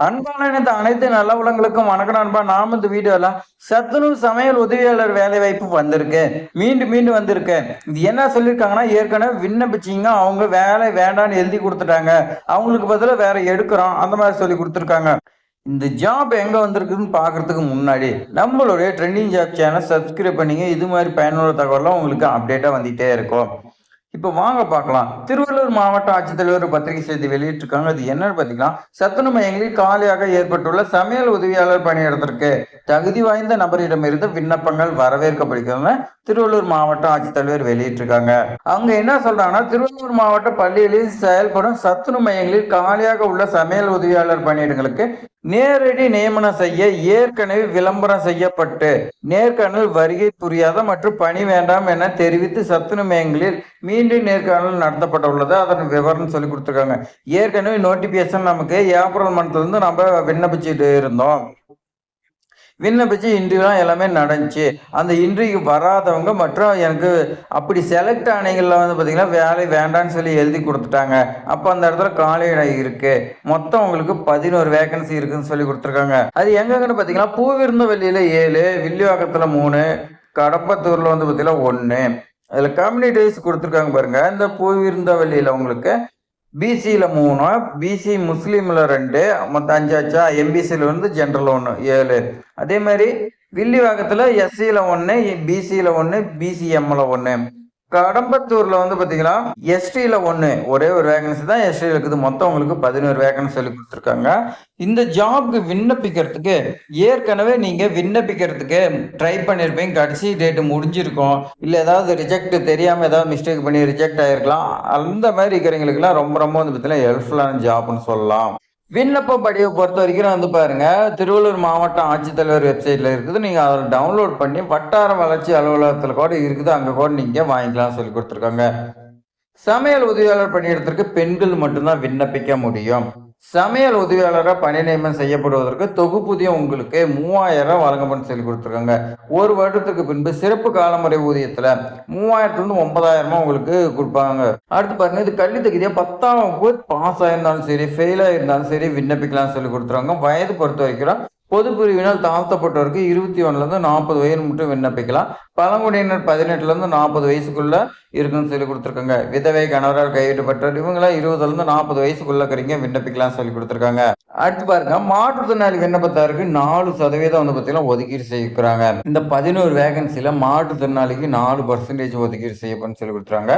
அன்பான அனைத்து நல்ல உலகங்களுக்கும் வணக்கம் நண்பா. நாம இந்த வீடியோல சத்துணவு சமையல் உதவியாளர் வேலை வாய்ப்பு வந்திருக்கு. மீண்டும் மீண்டும் வந்திருக்கு. இது என்ன சொல்லியிருக்காங்கன்னா ஏற்கனவே விண்ணப்பிச்சிங்க அவங்க வேலை வேண்டாம்னு எழுதி கொடுத்துட்டாங்க. அவங்களுக்கு பதிலாக வேற எடுக்கிறோம். அந்த மாதிரி சொல்லி கொடுத்துருக்காங்க. இந்த ஜாப் எங்க வந்திருக்குதுன்னு பார்க்கறதுக்கு முன்னாடி நம்மளுடைய ட்ரெண்டிங் ஜாப் சேனல் சப்ஸ்கிரைப் பண்ணீங்க. இது மாதிரி பயனுள்ள தகவலாம் உங்களுக்கு அப்டேட்டா வந்துட்டே இருக்கும். இப்போ வாங்க பார்க்கலாம். திருவள்ளூர் மாவட்ட ஆட்சித்தலைவர் பத்திரிகை செய்தி வெளியிட்டிருக்காங்க. அது என்னன்னு பார்த்தீங்கன்னா சத்துணவு மையங்களில் காலியாக ஏற்பட்டுள்ள சமையல் உதவியாளர் பணியிடத்திற்கு தகுதி வாய்ந்த நபரிடமிருந்து விண்ணப்பங்கள் வரவேற்கப்படுகிறது திருவள்ளூர் மாவட்ட ஆட்சித்தலைவர் வெளியிட்டிருக்காங்க. அவங்க என்ன சொல்றாங்கன்னா திருவள்ளூர் மாவட்ட பள்ளிகளில் செயல்படும் சத்துணவு மையங்களில் காலியாக உள்ள சமையல் உதவியாளர் பணியிடங்களுக்கு நேரடி நியமனம் செய்ய ஏற்கனவே விளம்பரம் செய்யப்பட்டு நேர்காணல் வருகை புரியாத மற்றும் பணி வேண்டாம் என தெரிவித்து சத்துணமயங்களில் மீண்டும் நேர்காணல் நடத்தப்பட்டுள்ளது. அதன் விவரம் சொல்லி கொடுத்துருக்காங்க. ஏற்கனவே நோட்டிபிகேஷன் நமக்கு ஏப்ரல் மந்த்ல நம்ம விண்ணப்பிச்சுட்டு இருந்தோம். விண்ணப்பிச்சு இன்டர்வியூலாம் எல்லாமே நடந்துச்சு. அந்த இன்டர்வியூ வராதவங்க மற்றும் எனக்கு அப்படி செலக்ட் ஆனவங்களில் வந்து பார்த்திங்கன்னா வேலை வேண்டான்னு சொல்லி எழுதி கொடுத்துட்டாங்க. அப்போ அந்த இடத்துல காலி இடம் இருக்குது மொத்தம் உங்களுக்கு பதினோரு வேகன்சி இருக்குதுன்னு சொல்லி கொடுத்துருக்காங்க. அது எங்கன்னு பார்த்தீங்கன்னா பூவிருந்தவல்லியில் ஏழு வில்லிவாக்கத்தில் மூணு கடப்பத்தூரில் வந்து பார்த்திங்கன்னா ஒன்று அதில் கம்யூனிட்டிஸ் கொடுத்துருக்காங்க பாருங்கள் இந்த பூவிருந்தவல்லியில் உங்களுக்கு பிசியில் மூணு பிசி முஸ்லீமில் ரெண்டு மொத்தம் அஞ்சாச்சா எம்பிசியில் வந்து ஜென்ரல் ஒன்று ஏழு. அதே மாதிரி வில்லிவாக்கத்தில் எஸ்சியில் ஒன்று பிசியில் ஒன்று பிசிஎம்மில் ஒன்று கடம்பத்தூரில் வந்து பார்த்தீங்கன்னா எஸ்டியில் ஒன்று ஒரே ஒரு வேகன்சி தான் எஸ்டியில் இருக்குது. மொத்தம் உங்களுக்கு பதினோரு வேகன்சி சொல்லி கொடுத்துருக்காங்க. இந்த ஜாப்க்கு விண்ணப்பிக்கிறதுக்கு ஏற்கனவே நீங்கள் விண்ணப்பிக்கிறதுக்கு ட்ரை பண்ணியிருப்பீங்க கடைசி டேட்டு முடிஞ்சிருக்கும். இல்லை ஏதாவது ரிஜெக்ட் தெரியாமல் ஏதாவது மிஸ்டேக் பண்ணி ரிஜெக்ட் ஆகிருக்கலாம் அந்த மாதிரி இருக்கிறவங்களுக்குலாம் ரொம்ப ரொம்ப வந்து பார்த்தீங்கன்னா ஹெல்ப்ஃபுல்லான ஜாப்னு சொல்லலாம். விண்ணப்ப படிவை பொறுத்த வரைக்கும் வந்து பாருங்க திருவள்ளூர் மாவட்ட ஆட்சித்தலைவர் வெப்சைட்ல இருக்குது. நீங்க அதை டவுன்லோட் பண்ணி வட்டார வளர்ச்சி அலுவலகத்தில் கூட இருக்குது. அங்க கூட நீங்க வாங்கிக்கலாம் சொல்லி கொடுத்துருக்காங்க. சமையல் உதவியாளர் பணியிடத்திற்கு பெண்கள் மட்டும்தான் விண்ணப்பிக்க முடியும். சமையல் உதவியாளராக பணி நியமனம் செய்யப்படுவதற்கு தொகுப்பூதியம் உங்களுக்கு மூவாயிரம் வழங்கப்படும் சொல்லி கொடுத்துருக்காங்க. ஒரு வருடத்துக்கு பின்பு சிறப்பு காலமுறை ஊதியத்தில் மூவாயிரத்துலேருந்து ஒன்பதாயிரமா உங்களுக்கு கொடுப்பாங்க. அடுத்து பாருங்க இது கல்வி தகுதியாக பத்தாம் வகுப்பு பாஸ் ஆயிருந்தாலும் சரி ஃபெயில் ஆயிருந்தாலும் சரி விண்ணப்பிக்கலாம்னு சொல்லி கொடுத்துருவாங்க வயது பொறுத்த வரைக்கும் பொது பிரிவினால் தாழ்த்தப்பட்டவருக்கு இருபத்தி ஒன்றுலேருந்து நாற்பது வயது மட்டும் விண்ணப்பிக்கலாம். பழங்குடியினர் பதினெட்டுலேருந்து நாற்பது வயசுக்குள்ள இருக்குன்னு சொல்லி கொடுத்துருக்காங்க. விதவை கணவரால் கைவிட்டப்பட்டவர் இவங்களாம் இருபதுலேருந்து நாற்பது வயசுக்குள்ள இருக்கிறீங்க விண்ணப்பிக்கலாம் சொல்லி கொடுத்துருக்காங்க. அடுத்து பாருங்க மாற்றுத்திறனாளி விண்ணப்பத்தாருக்கு நாலு சதவீதம் வந்து பார்த்தீங்கன்னா ஒதுக்கீடு செய்கிறாங்க இந்த பதினோரு வேகன்சியில் மாற்றுத்திறனாளிக்கு நாலு பர்சன்டேஜ் ஒதுக்கீடு செய்யப்படும் சொல்லி கொடுத்துருக்காங்க.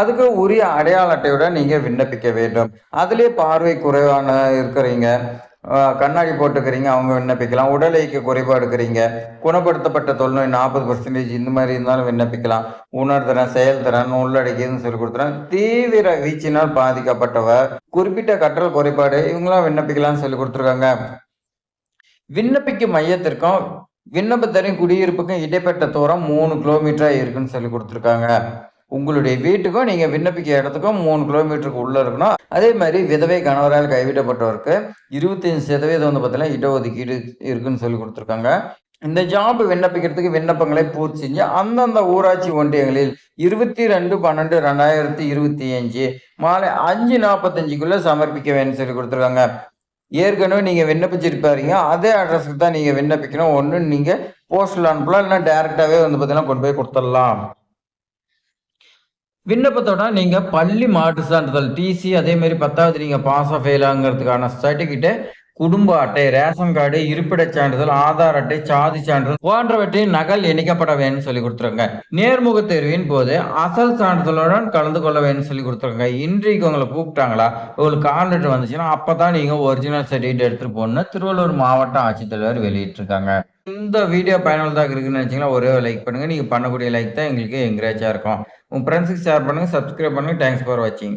அதுக்கு உரிய அடையாள அட்டையோட நீங்கள் விண்ணப்பிக்க வேண்டும். அதுலேயே பார்வை குறைவான இருக்கிறீங்க. கண்ணாடி போட்டுக்கிறீங்க அவங்க விண்ணப்பிக்கலாம். உடல் இயக்க குறைபாடு இருக்கிறீங்க குணப்படுத்தப்பட்ட தொழில்நோய் நாற்பது பர்சன்டேஜ் இந்த மாதிரி இருந்தாலும் விண்ணப்பிக்கலாம். உணர்திறன் செயல்திறன் உள்ளடக்கியதுன்னு சொல்லி கொடுத்துறேன் தீவிர வீச்சினால் பாதிக்கப்பட்டவர் குறிப்பிட்ட கற்றல் குறைபாடு இவங்களாம் விண்ணப்பிக்கலாம்னு சொல்லி கொடுத்துருக்காங்க. விண்ணப்பிக்கும் மையத்திற்கும் விண்ணப்பத்தரின் குடியிருப்புக்கும் இடைப்பட்ட தூரம் மூணு கிலோமீட்டரா இருக்குன்னு சொல்லி கொடுத்துருக்காங்க. உங்களுடைய வீட்டுக்கும் நீங்கள் விண்ணப்பிக்க இடத்துக்கும் மூணு கிலோமீட்டருக்கு உள்ளே இருக்கணும். அதே மாதிரி விதவை கணவரால் கைவிடப்பட்டவருக்கு இருபத்தஞ்சு சதவீதம் வந்து பார்த்தீங்கன்னா இடஒதுக்கீடு இருக்குன்னு சொல்லி கொடுத்துருக்காங்க. இந்த ஜாப் விண்ணப்பிக்கிறதுக்கு விண்ணப்பங்களை பூர்த்தி செஞ்சு அந்தந்த ஊராட்சி ஒன்றியங்களில் இருபத்தி ரெண்டு பன்னெண்டு ரெண்டாயிரத்தி இருபத்தி அஞ்சு மாலை அஞ்சு நாற்பத்தஞ்சுக்குள்ள சமர்ப்பிக்க வேணும்னு சொல்லி கொடுத்துருக்காங்க. ஏற்கனவே நீங்கள் விண்ணப்பிச்சிருப்பாருங்க. அதே அட்ரஸுக்கு தான் நீங்கள் விண்ணப்பிக்கணும். ஒன்று நீங்கள் போஸ்டில் அனுப்பலாம் இல்லைன்னா டேரெக்டாகவே வந்து பார்த்தீங்கன்னா கொண்டு போய் கொடுத்துடலாம். விண்ணப்பத்தோட நீங்க பள்ளி மாட்டு சான்றிதழ் டிசி அதே மாதிரி பத்தாவது நீங்க பாஸ் ஆஃப் ஃபெயிலாங்கிறதுக்கான சர்டிபிகேட்டு குடும்ப அட்டை ரேஷன் கார்டு இருப்பிடச் சான்றிதழ் ஆதார் அட்டை சாதி சான்றிதழ் போன்றவற்றின் நகல் இணைக்கப்பட வேணும்னு சொல்லி கொடுத்துருங்க. நேர்முக தேர்வின் போது அசல் சான்றிதழுடன் கலந்து கொள்ள வேணும்னு சொல்லி கொடுத்துருங்க. இன்றைக்கு உங்களை கூப்பிட்டாங்களா? உங்களுக்கு கால் வந்துச்சுன்னா வந்துச்சுன்னா அப்பதான் நீங்க ஒரிஜினல் சர்டிஃபிகேட் எடுத்துட்டு போகணும்னு திருவள்ளூர் மாவட்ட ஆட்சித்தலைவர் வெளியிட்டிருக்காங்க. இந்த வீடியோ பயனுள்ளதாக இருக்குன்னு நினச்சிங்கன்னா ஒரே லைக் பண்ணுங்கள் நீங்கள் பண்ணக்கூடிய லைக் தான் எங்களுக்கு என்கரேஜாக இருக்கும். உங்கள் ஃப்ரெண்ட்ஸுக்கு ஷேர் பண்ணுங்க சப்ஸ்கிரைப் பண்ணுங்க. தேங்க்ஸ் ஃபார் வாட்சிங்